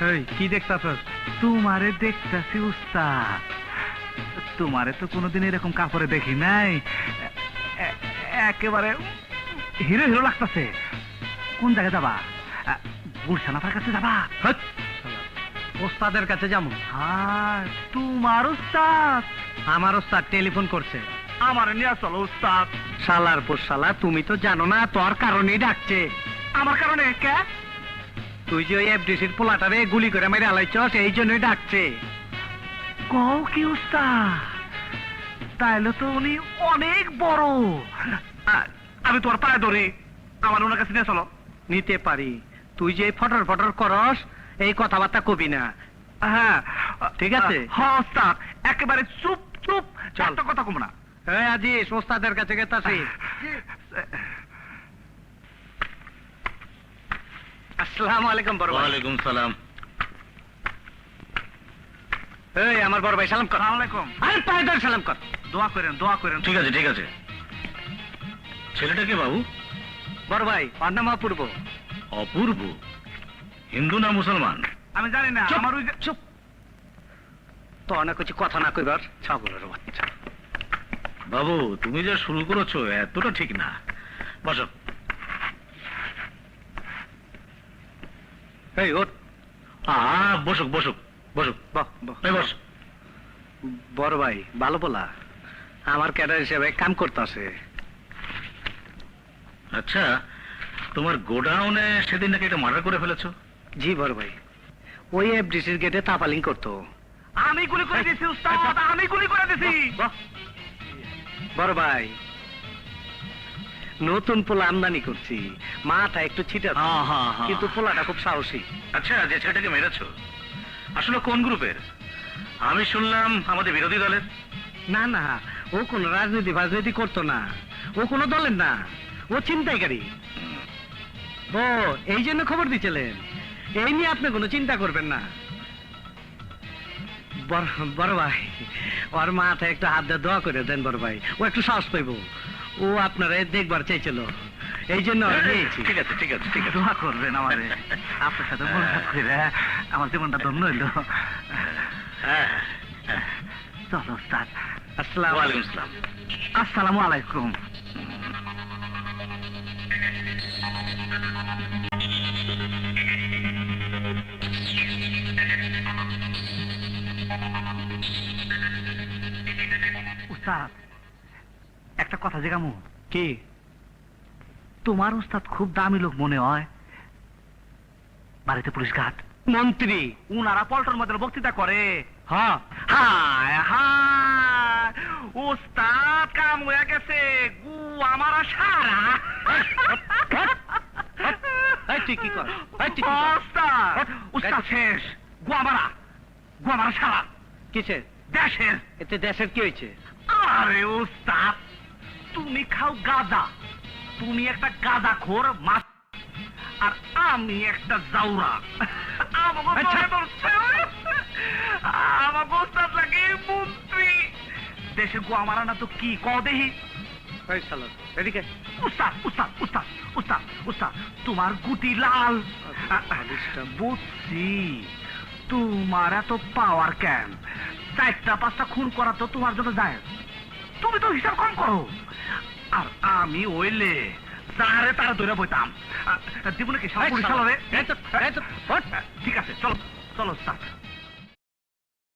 এই কি দেখতাছস তোমারে দেখতাছি উস্তাদ। তোমারে তো কোনোদিন এরকম কাপড়ে দেখি নাই। একেবারে হিরো হিরো লাগতাছে। কোন জায়গায় যাবা? গুলশানাফার কাছে যাবা? ওস্তাদের কাছে যাব। হ্যাঁ তোমার উস্তাদ? আমার ওস্তাদ টেলিফোন করছে। আমার নিয়ে চলো উস্তাদ। শালার পর শালা তুমি তো জানো না তোর কারণেই ডাকছে। আমার কারণে? কে? তুই যে ওই এফডিসির পোলাটারে গুলি করে মেরে আলাইছস এই জন্যই ডাকছে। কও কি উস্তাদ তাইলে তো উনি অনেক বড়। আমি তোমার পায়ে ধরি। আমার ওনার কাছে নিয়ে চলো। নিতে পারি। তুই যে ফটর ফটর করস এই কথাবার্তা কবি না। হ্যাঁ ঠিক আছে। হ্যাঁ ওস্তাদ। একেবারে চুপ চুপ। চল। একটা কথা কম না। এই আজিস ওস্তাদের কাছে গেতাছি। আসসালামু আলাইকুম বড় ভাই। ওয়ালাইকুম সালাম। এই আমার বড় ভাই সালাম কর। সালাম আলাইকুম। আরে পায়ে ধরে সালাম কর। দোয়া করেন দোয়া করেন। ঠিক আছে ঠিক আছে। ছেলেটা কে বাবু? বড় ভাই ওর নাম অপূর্ব অপূর্ব। হিন্দু না মুসলমান? আমি জানি না আমার ওই যে চুপ। তো অনেক কিছু কথা না কইবার ছাগলের বাচ্চা। বাবু তুমি যা শুরু করেছ এতটা ঠিক না। বসো। এই ওর আ বসুক বসুক বসুক। বস। বড় ভাই ভালো বলা আমার ক্যাডার হিসেবে কাম করতেছে আচ্ছা তোমার গোডাউনে সেদিন নাকি এটা মার্ডার করে ফেলেছো? জি বড় ভাই। ওই এফডিসির গেটে তাপালিং করতো। আমি গুলি করে দিছি উস্তাদ আমি গুলি করে দিছি বড় ভাই নতুন পোলা আমদানি করছি। মাথা একটু ছিটা হ্যাঁ, হ্যাঁ, হ্যাঁ। কিন্তু পোলাটা খুব সাহসী। আচ্ছা যে ছেলেটাকে মেরেছো আসলে কোন গ্রুপের? আমি শুনলাম আমাদের বিরোধী দলের। না না ও কোন রাজনীতি ফাজনীতি করতো না। ও কোনো দলের না। ও চিন্তাইকারী ও এই জন্য খবর দিছিলেন এই নিয়ে আপনি কোনো চিন্তা করবেন না। বড় বড় ভাই ওর মাথায় একটু হাত দিয়ে দোয়া করে দেন বড় ভাই। ও একটু সাহস পাইব। ও আপনারা দেখবার চাইছিল। এই জন্য ঠিক আছে ঠিক আছে ঠিক আছে দোয়া করবেন আমারে। আপনার সাথে করে আমার জীবনটা ধন্য হইল। হ্যাঁ হ্যাঁ। চলো উস্তাদ আসসালাম। আসসালাম। আসসালামু আলাইকুম। উস্তাদ একটা কথা জিগামু। কি? তোমার উস্তাদ খুব দামি লোক মনে হয়। বাড়িতে পুলিশ ঘাট। মন্ত্রী উনারা পল্টন মধ্যে বক্তৃতা করে। হ্যাঁ। হায় হায় কাম হয়ে গেছে। গু আমার সারা। কর? কিসের? দেশের। এতে দেশের কি হয়েছে? আরে উস্তাদ তুমি খাও গাঁজা। তুমি একটা গাঁজা খোর মাছ আর আমি একটা জাউরা। আচ্ছা। আমাকে উস্তাদ লাগে মন্ত্রী দেশে গোয়া মারা না তো কি ক দেহি? এদিকে। উস্তাদ উস্তাদ উস্তাদ উস্তাদ উস্তাদ তোমার গুটি লাল। বালিশটা। বুঝছি। তোমার এত পাওয়ার কেন? চারটা পাঁচটা খুন করা তো তোমার জন্য যায় তুমি তো হিসাব কম করো। আর আমি ওইলে তারে তারা ধরে বইতাম। জীবনে কি সব সাপুরি শালা, সালারে এই তো, এই তো, হট। ঠিক আছে চলো চলো স্যার